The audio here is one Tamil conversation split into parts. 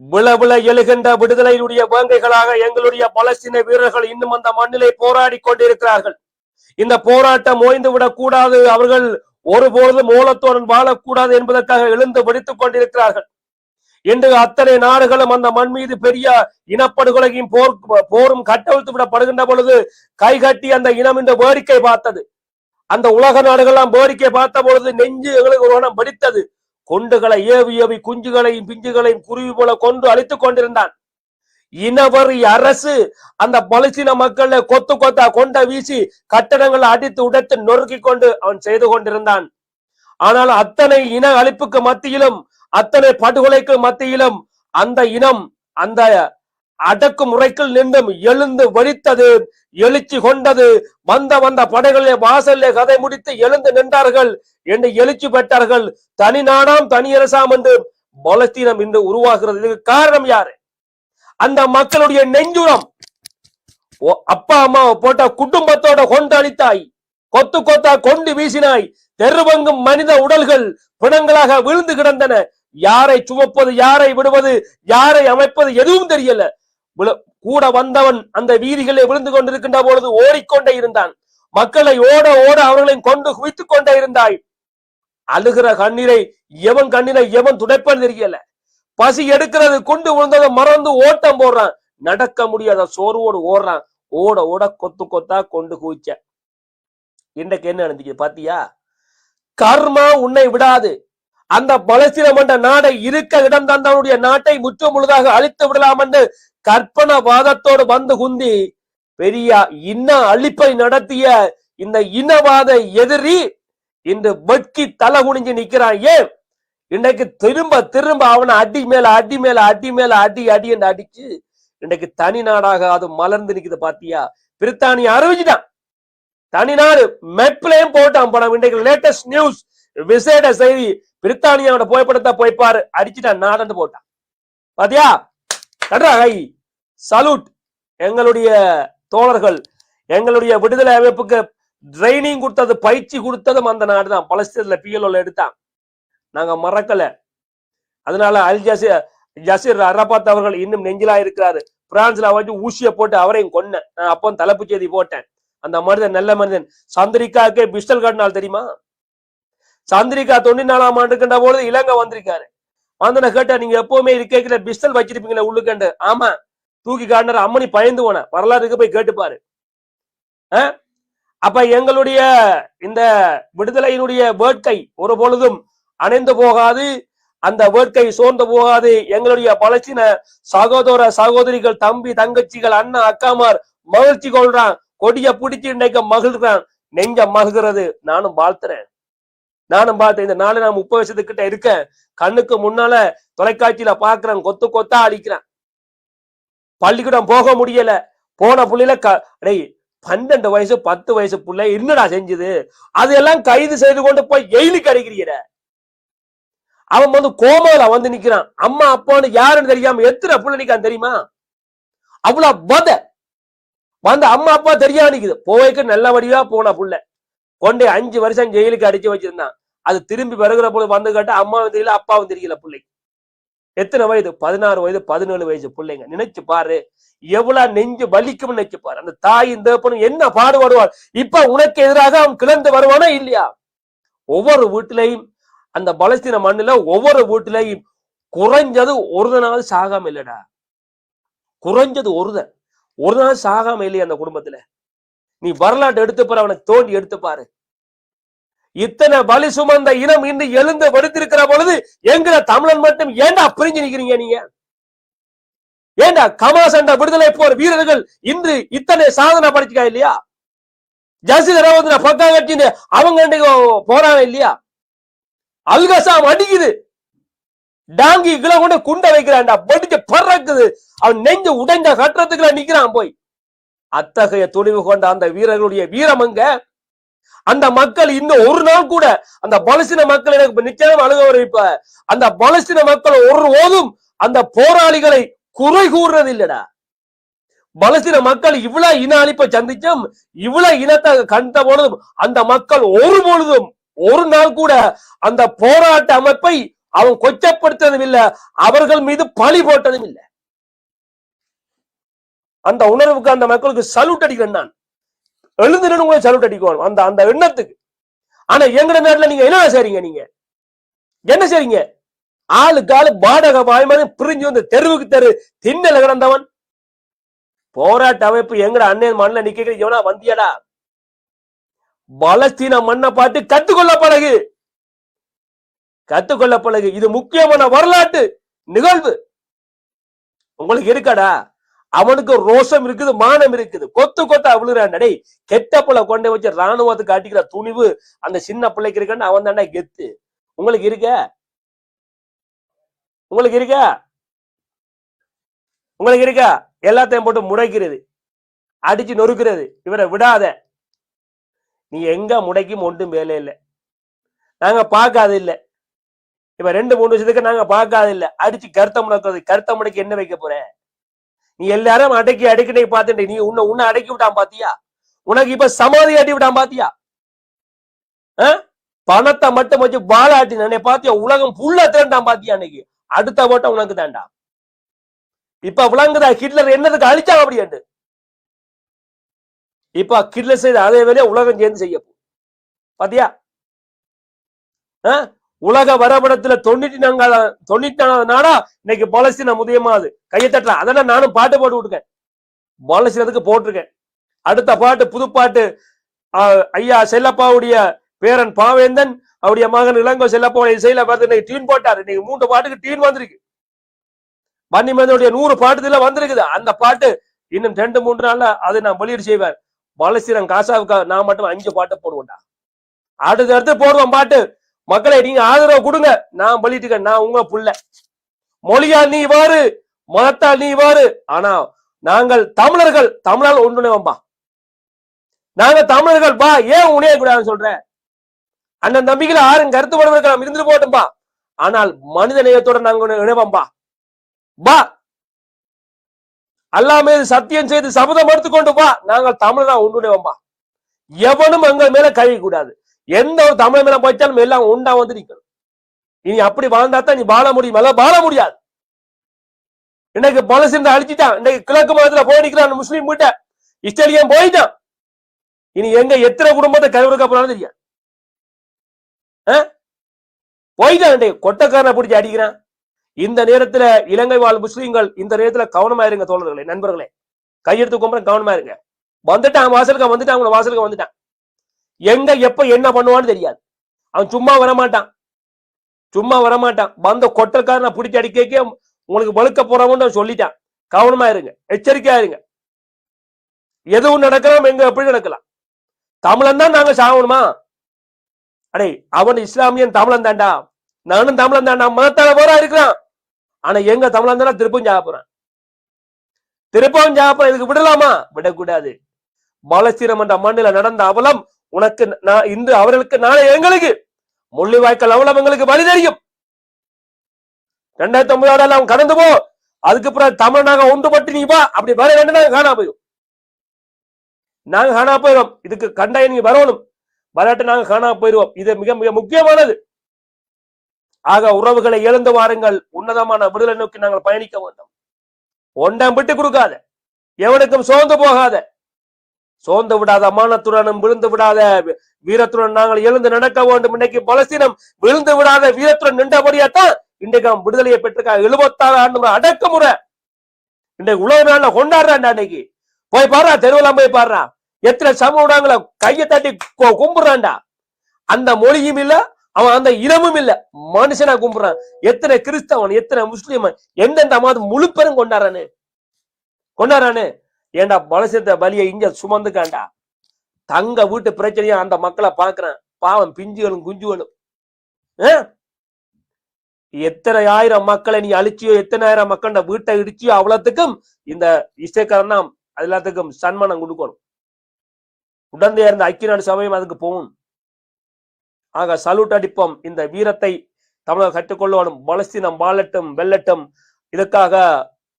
விளவிள எழுகின்ற விடுதலையினுடைய வேங்கைகளாக எங்களுடைய பலஸ்தீன வீரர்கள் இன்னும் அந்த மண்ணிலே போராடி கொண்டிருக்கிறார்கள். இந்த போராட்டம் ஓய்ந்து விடக்கூடாது அவர்கள் ஒருபொழுதும் மூலத்துடன் வாழக்கூடாது என்பதற்காக எழுந்து வெடித்துக் கொண்டிருக்கிறார்கள். இன்று அத்தனை நாடுகளும் அந்த மண் மீது பெரிய இனப்படுகொலையும் போர் போரும் கட்டவிழ்த்து விடப்படுகின்ற பொழுது கைகட்டி அந்த இனம் இந்த வேடிக்கை பார்த்தது. அந்த உலக நாடுகள்லாம் வேடிக்கை பார்த்த பொழுது நெஞ்சு எங்களுக்கு ஒரு வெடித்தது. கொண்டுகளை ஏவி ஏவி குஞ்சுகளையும் பிஞ்சுகளையும் குருவி போல கொண்டு அழித்துக் கொண்டிருந்தான். இனவரி அரசு அந்த பலசீன மக்களை கொத்து கொத்தா கொண்ட வீசி கட்டடங்களை அடித்து உடைத்து நொறுக்கி கொண்டு அவன் செய்து கொண்டிருந்தான். ஆனால் அத்தனை இன அழிப்புக்கு மத்தியிலும் அத்தனை படுகொலைக்கு மத்தியிலும் அந்த இனம் அந்த அடக்குமுறைக்குள் நின்றும் எழுந்து வலித்தது எழுச்சி கொண்டது. வந்த வந்த படைகளிலே வாசல்லே கதை முடித்து எழுந்து நின்றார்கள் என்று எழுச்சி பெற்றார்கள். தனி நாடாம் தனியரசாம் என்று பலஸ்தீனம் இன்று உருவாகிறது. இதுக்கு காரணம் யாரு? அந்த மக்களுடைய நெஞ்சுரம். ஓ, அப்பா அம்மாவை போட்ட குடும்பத்தோட கொண்டு அளித்தாய் கொத்து கொத்தா கொண்டு வீசினாய். தெருவங்கும் மனித உடல்கள் பிணங்களாக விழுந்து கிடந்தன. யாரை சுமப்பது யாரை விடுவது யாரை அமைப்பது எதுவும் தெரியல. கூட வந்தவன் அந்த வீதிகளில் விழுந்து கொண்டிருக்கின்ற பொழுது ஓடிக்கொண்டே இருந்தான். மக்களை ஓட ஓட அவர்களையும் கொண்டு குவித்துக் கொண்டே இருந்தாய் அழுகிற கண்ணீரை எவன் கண்ணீரை எவன் துடைப்பது தெரியல. பசி எடுக்கிறது குண்டு விழுந்ததை மறந்து ஓட்டம் போடுறான். நடக்க முடியாத சோர்வோடு ஓடுறான். ஓட ஓட கொத்து கொத்தா கொண்டு குவிச்ச. இன்றைக்கு என்ன நடந்துச்சு பாத்தியா? கர்மா உன்னை விடாது. அந்த பலஸ்தீனம் என்ற நாடை இருக்க இடம் தந்தவனுடைய நாட்டை முற்று முழுதாக அழித்து விடலாம் என்று கற்பன வாதத்தோடு வந்து குந்தி பெரிய இன அழிப்பை நடத்திய இந்த இனவாத எதிரி இன்று வெட்கி தலை குனிஞ்சு நிக்கிறான். ஏன்? இன்னைக்கு திரும்ப திரும்ப அவனை அடி மேல அடி மேல அடி மேல அடி அடி என்று அடிச்சு இன்னைக்கு தனி நாடாக அது மலர்ந்து நிக்குது பாத்தியா? பிரித்தானியா அறிவிச்சுட்டான். தனி நாடு மெப்லயும் போட்டான் படம் இன்றைக்கு லேட்டஸ்ட் நியூஸ் விசேட செய்தி. பிரித்தானியாவோட புகைப்படத்தை போய் பாரு அடிச்சுட்டான் நாடன்னு போட்டான். பாத்தியா? கை சல்யூட் எங்களுடைய தோழர்கள் எங்களுடைய விடுதலை அமைப்புக்கு ட்ரைனிங் கொடுத்தது பயிற்சி கொடுத்ததும் அந்த நாடு தான் பலஸ்தீன்ல பிஎல்ஓல எடுத்தான். நாங்க மறக்கல. அதனால அல் ஜசீர் ஜசீர் அரபாத் அவர்கள் இன்னும் நெஞ்சிலா இருக்கிறாரு. பிரான்ஸ்ல வந்து ஊசிய போட்டு அவரையும் கொன்னேன். நான் அப்போ தலைப்பு செய்தி போட்டேன். அந்த மனிதன் நல்ல மனிதன். சந்திரிகாவுக்கு பிஸ்டல் காட்டினால் தெரியுமா? சந்திரிகா தொண்ணூத்தி நாலாம் ஆண்டுக்கின்ற பொழுது இலங்கை வந்திருக்காரு. வந்தன கேட்டா நீங்க எப்பவுமே இருக்கேக்கிற பிஸ்டல் வச்சிருப்பீங்களா உள்ளுக்கண்டு. ஆமா. தூக்கி காட்டினார் அம்மனி பயந்து போன வரலாறுக்கு போய் கேட்டுப்பாரு அப்ப எங்களுடைய இந்த விடுதலையினுடைய வேட்கை ஒரு பொழுதும் அணைந்து போகாது. அந்த வேட்கை சோர்ந்து போகாது. எங்களுடைய பலச்சின சகோதர சகோதரிகள் தம்பி தங்கச்சிகள் அண்ணன் அக்காமார் மகிழ்ச்சி கொள்றான். கொடிய பிடிச்சி இன்னைக்கு மகிழ்றான். நெஞ்ச மகிழ்கிறது. நானும் வாழ்த்துறேன். நானும் பார்த்தேன் இந்த நாலு நான் முப்பது வருஷத்துக்கிட்ட இருக்கேன். கண்ணுக்கு முன்னால தொலைக்காட்சியில பாக்குறேன் கொத்து கொத்தா அடிக்கிறேன். பள்ளிக்கூடம் போக முடியல. போன புள்ளையில க டேய் பன்னெண்டு வயசு பத்து வயசு பிள்ளை என்னடா செஞ்சது? அதெல்லாம் கைது செய்து கொண்டு போய் எயிலுக்கு அடிக்கிறீர அவன் வந்து கோமால வந்து நிக்கிறான். அம்மா அப்பான்னு யாருன்னு தெரியாம எத்தனை புள்ள நிக்கான் தெரியுமா? அவ்வளவு பத வந்து அம்மா அப்பா தெரியாம நிக்குது. போய்க்கு நல்ல வடிவா போன புள்ள. கொண்டு அஞ்சு வருஷம் ஜெயிலுக்கு அடிச்சு வச்சிருந்தான். அது திரும்பி வருகிற போது வந்து கேட்டா அம்மாவும் தெரியல அப்பாவும் தெரியல பிள்ளைக்கு எத்தனை வயது? பதினாறு வயது பதினேழு வயசு பிள்ளைங்க. நினைச்சு பாரு எவ்வளவு நெஞ்சு வலிக்கும் நினைச்சு பாரு. அந்த தாயின் தேப்பனும் என்ன பாடுபடுவார் இப்ப உனக்கு எதிராக அவன் கிளந்து வருவானா இல்லையா? ஒவ்வொரு வீட்டிலையும் அந்த பலஸ்தீன மண்ணுல ஒவ்வொரு வீட்டிலையும் குறைஞ்சது ஒரு நாள் சாகாம இல்லடா. குறைஞ்சது ஒருதன் ஒரு நாள் சாகாம இல்லையா அந்த குடும்பத்துல? நீ வரலாற்று எடுத்து பாரு அவனை தோண்டி எடுத்து பாரு. இத்தனை வலி சுமந்த இனம் இன்று எழுந்து வெடித்திருக்கிற பொழுது எங்கிற தமிழன் மட்டும் ஏண்டா பிரிஞ்சு நிக்கிறீங்க நீங்க? ஏண்டா கமாசண்ட விடுதலை போர் வீரர்கள் இன்று இத்தனை சாதனை படிச்சுக்கா இல்லையா? ஜசித ரவந்திர பக்கா கட்டின்னு அவங்க போறாங்க இல்லையா? அல்கசாம் அடிக்குது. டாங்கி கிலோ கொண்டு குண்ட வைக்கிறான்டா. வெடிச்சு பறக்குது. அவன் நெஞ்சு உடைஞ்ச கட்டுறதுக்குள்ள நிக்கிறான் போய். அத்தகைய துணிவு கொண்ட அந்த வீரர்களுடைய வீரம் அங்க அந்த மக்கள் இன்னும் ஒரு நாள் கூட அந்த பலஸ்தீன மக்கள் எனக்கு நிச்சயம் அழுக வரவிப்ப இப்ப அந்த பலஸ்தீன மக்கள் ஒரு போதும் அந்த போராளிகளை குறை கூறுறது இல்லடா பலஸ்தீன மக்கள் இவ்வளவு இன அழிப்பை சந்திச்சும் இவ்வளவு இனத்தை கண்ட பொழுதும் அந்த மக்கள் ஒரு பொழுதும் ஒரு நாள் கூட அந்த போராட்ட அமைப்பை அவன் கொச்சப்படுத்ததும் இல்ல அவர்கள் மீது பழி போட்டதும் இல்லை அந்த உணர்வுக்கு அந்த மக்களுக்கு சல்யூட் அடிக்கிறேன் நான். எழுந்து கூட சல்யூட் அடிக்கணும். அந்த அந்த எண்ணத்துக்கு. ஆனா எங்கட நாட்டுல நீங்க என்ன செய்றீங்க நீங்க? என்ன செய்றீங்க? ஆளுக்கு ஆளு பாடக வாய்மதி பிரிஞ்சு வந்து தெருவுக்கு தெரு திண்ணல கிடந்தவன். போராட்ட அமைப்பு எங்கட அண்ணன் மண்ணில் நிக்க இவனா வந்தியடா? பலஸ்தீன மண்ணை பார்த்து கத்துக்கொள்ள பழகு. கத்துக்கொள்ள பழகு. இது முக்கியமான வரலாற்று நிகழ்வு. உங்களுக்கு இருக்காடா? அவனுக்கு ரோஷம் இருக்குது மானம் இருக்குது. கொத்து கொத்தா விழுறான் கெட்ட புள்ள கொண்டு வச்சு ராணுவத்துக்கு காட்டிக்கிற துணிவு அந்த சின்ன பிள்ளைக்கு இருக்கான்னு அவன் தானே கெத்து. உங்களுக்கு இருக்க? உங்களுக்கு இருக்கா? உங்களுக்கு இருக்கா? எல்லாத்தையும் போட்டு முடைக்கிறது. அடிச்சு நொறுக்கிறது. இவரை விடாத. நீ எங்க முடைக்கும் ஒன்றும் வேலை இல்லை. நாங்க பார்க்காது இல்லை. இப்ப ரெண்டு மூணு வருஷத்துக்கு நாங்க பார்க்காது இல்லை. அடிச்சு கருத்த முடக்கிறது. கருத்த முடக்கி என்ன வைக்க போற? நீ எல்லாரும் அடக்கி அடக்கினை பார்த்துட்டு நீ உன்னை உன்னை அடக்கி விட்டான் பாத்தியா? உனக்கு இப்ப சமாதி ஆட்டி விட்டான் பாத்தியா? பணத்தை மட்டும் வச்சு பாலாட்டி நானே பாத்தியா? உலகம் புள்ள திரண்டான் பாத்தியா அன்னைக்கு? அடுத்த ஓட்டம் உனக்கு தாண்டா இப்ப விளங்குதா? ஹிட்லர் என்னதுக்கு அழிச்சான் அப்படின்ட்டு இப்ப ஹிட்லர் செய்த அதே வேலையை உலகம் சேர்ந்து செய்ய பாத்தியா? உலக வரைபடத்துல தொண்ணூத்தி நான்காவது தொண்ணூத்தி நாலாவது நாடா இன்னைக்கு பாலஸ்தீன முதியமாது கையை தட்டலாம். அதெல்லாம் நானும் பாட்டு போட்டு விட்டுருக்கேன். பாலஸ்தீனத்துக்கு போட்டிருக்கேன். அடுத்த பாட்டு புதுப்பாட்டு ஐயா செல்லப்பாவுடைய பேரன் பாவேந்தன் அவருடைய மகன் இளங்கோ செல்லப்பாவுடைய இசையில பார்த்து இன்னைக்கு டியூன் போட்டாரு. இன்னைக்கு மூன்று பாட்டுக்கு டியூன் வந்திருக்கு. பன்னிமேனுடைய நூறு பாட்டுல வந்திருக்குது. அந்த பாட்டு இன்னும் ரெண்டு மூன்று நாள்ல அதை நான் வெளியீடு செய்வேன். பாலஸ்தீனம் காசாவுக்கு நான் மட்டும் அஞ்சு பாட்டு போடுவேன்டா. அடுத்து அடுத்து போடுவோம் பாட்டு. மக்களை நீங்க ஆதரவு கொடுங்க. நான் வெளியிட்டுக்க நான் உங்க புள்ள. மொழியால் நீ வாரு மதத்தால் நீ வாரு ஆனா நாங்கள் தமிழர்கள் தமிழால் ஒன்றுனவம்பா நாங்க தமிழர்கள் பா ஏன் உணைய கூடாதுன்னு சொல்ற? அண்ணன் தம்பிகளை ஆறும் கருத்து படுவதற்கு இருந்துட்டு போட்டும்பா ஆனால் மனித நேயத்தோட நாங்க இணைவோம்பா பா அல்லாமே சத்தியம் செய்து சபதம் எடுத்துக்கொண்டு வா. நாங்கள் தமிழனா உண்டுடையோம்பா எவனும் எங்கள் மேல கழிய கூடாது எந்த ஒரு தமிழ் மேல போயிட்டாலும் எல்லாம் உண்டா வந்து நிற்கணும் இனி அப்படி வாழ்ந்தா தான் நீ வாழ முடியும். எல்லாம் வாழ முடியாது. இன்னைக்கு பலசிந்த அழிச்சிட்டான் இன்னைக்கு கிழக்கு மாதத்துல போய் நிற்கிறான் முஸ்லீம் கிட்ட. இஸ்ரேலியன் போயிட்டான். இனி எங்க எத்தனை குடும்பத்தை கருவறுக்க போறான்னு தெரியாது. போயிட்டான் கொட்டக்காரனை பிடிச்சி அடிக்கிறான். இந்த நேரத்துல இலங்கை வாழ் முஸ்லீம்கள் இந்த நேரத்துல கவனமா இருங்க தோழர்களே நண்பர்களே. கையெடுத்து கும்பிட கவனமா இருங்க. வந்துட்டான் வாசலுக்கு வந்துட்டான் அவங்க வாசலுக்கு வந்துட்டான். எங்க எப்ப என்ன பண்ணுவான்னு தெரியாது. அவன் சும்மா வரமாட்டான். சும்மா வரமாட்டான். வந்த நான் பிடிச்சி அடிக்க உங்களுக்கு வழுக்க போறவன் அவன் சொல்லிட்டான். கவனமா இருங்க. எச்சரிக்கையா இருங்க. எதுவும் நடக்கலாம் எங்க எப்படி நடக்கலாம்? தமிழன் தான் நாங்க சாகணுமா? அடே அவன் இஸ்லாமியன் தமிழன் தாண்டா நானும் தமிழன் தாண்டா மதத்தால போரா இருக்கிறான். ஆனா எங்க தமிழன் தானே திருப்பம் சாப்பிடுறான் திருப்பம் திருப்பவும் இதுக்கு விடலாமா? விடக்கூடாது. பாலஸ்தீனம் என்ற மண்ணில நடந்த அவலம் உனக்கு நான் இன்று அவர்களுக்கு நாளை எங்களுக்கு முள்ளிவாய்க்கால் அவ்வளவு எங்களுக்கு வழி தெரியும். ரெண்டாயிரத்தி ஒன்பதாவது அவன் கடந்து போ. அதுக்கு பிறகு தமிழ் நாங்க ஒன்றுபட்டு நீ வா. அப்படி வர ரெண்டு நாங்க காணா போயிடும். நாங்க காணா போயிடும். இதுக்கு கண்டாயம் நீங்க வரணும். வராட்டு நாங்க காணா போயிடுவோம். இது மிக மிக முக்கியமானது. ஆக உறவுகளை இழந்து வாருங்கள். உன்னதமான விடுதலை நோக்கி நாங்கள் பயணிக்க வேண்டும். ஒன்றாம் விட்டு கொடுக்காத. எவனுக்கும் சோர்ந்து போகாத. சோர்ந்து விடாத அமானத்துடனும் விழுந்து விடாத வீரத்துடன் நாங்கள் எழுந்து நடக்க வேண்டும். இன்னைக்கு பலஸ்தீனம் விழுந்து விடாத வீரத்துடன் நின்றபடியாத்தான் இன்றைக்கு அவன் விடுதலையை பெற்றிருக்காங்க எழுபத்தாறு ஆண்டு அடக்குமுறை. இன்றைக்கு உலக நாள்ல கொண்டாடுறான்டா அன்னைக்கு போய் பாடுறா தெருவெல்லாம் போய் பாடுறா எத்தனை சமூகங்களை கையை தட்டி கும்பிடுறான்டா. அந்த மொழியும் இல்ல அவன் அந்த இனமும் இல்ல. மனுஷனா கும்பிடுறான். எத்தனை கிறிஸ்தவன் எத்தனை முஸ்லீம் எந்தெந்த மாதம் முழு பெரும் கொண்டாடுறானு? கொண்டாடுறானு? ஏன்டா பலசத்த பலியை இங்க சுமந்துக்காண்டா? தங்க வீட்டு பிரச்சனையா அந்த மக்களை பாக்குறான் பாவம் பிஞ்சுகளும் குஞ்சுகளும். எத்தனை ஆயிரம் மக்களை நீ அழிச்சியோ எத்தனை ஆயிரம் மக்கள வீட்டை இடிச்சியோ அவ்வளோத்துக்கும் இந்த இசைக்காரன் தான் எல்லாத்துக்கும் சன்மானம் கொடுக்கணும். உடந்தே இருந்த ஐக்கிய நாடு சபையும் அதுக்கு போகும். ஆக சல்யூட் அடிப்போம். இந்த வீரத்தை தமிழக கற்றுக்கொள்ளணும் பலஸ்தீனம் வாழட்டும் வெல்லட்டும். இதற்காக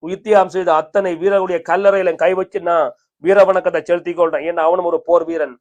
உயிர்த்தியாகம் செய்த அத்தனை வீரர்களுடைய கல்லறையில கை வச்சு நான் வீர வணக்கத்தை செலுத்திக் கொள்றேன். ஏன்னா அவனும் ஒரு போர் வீரன்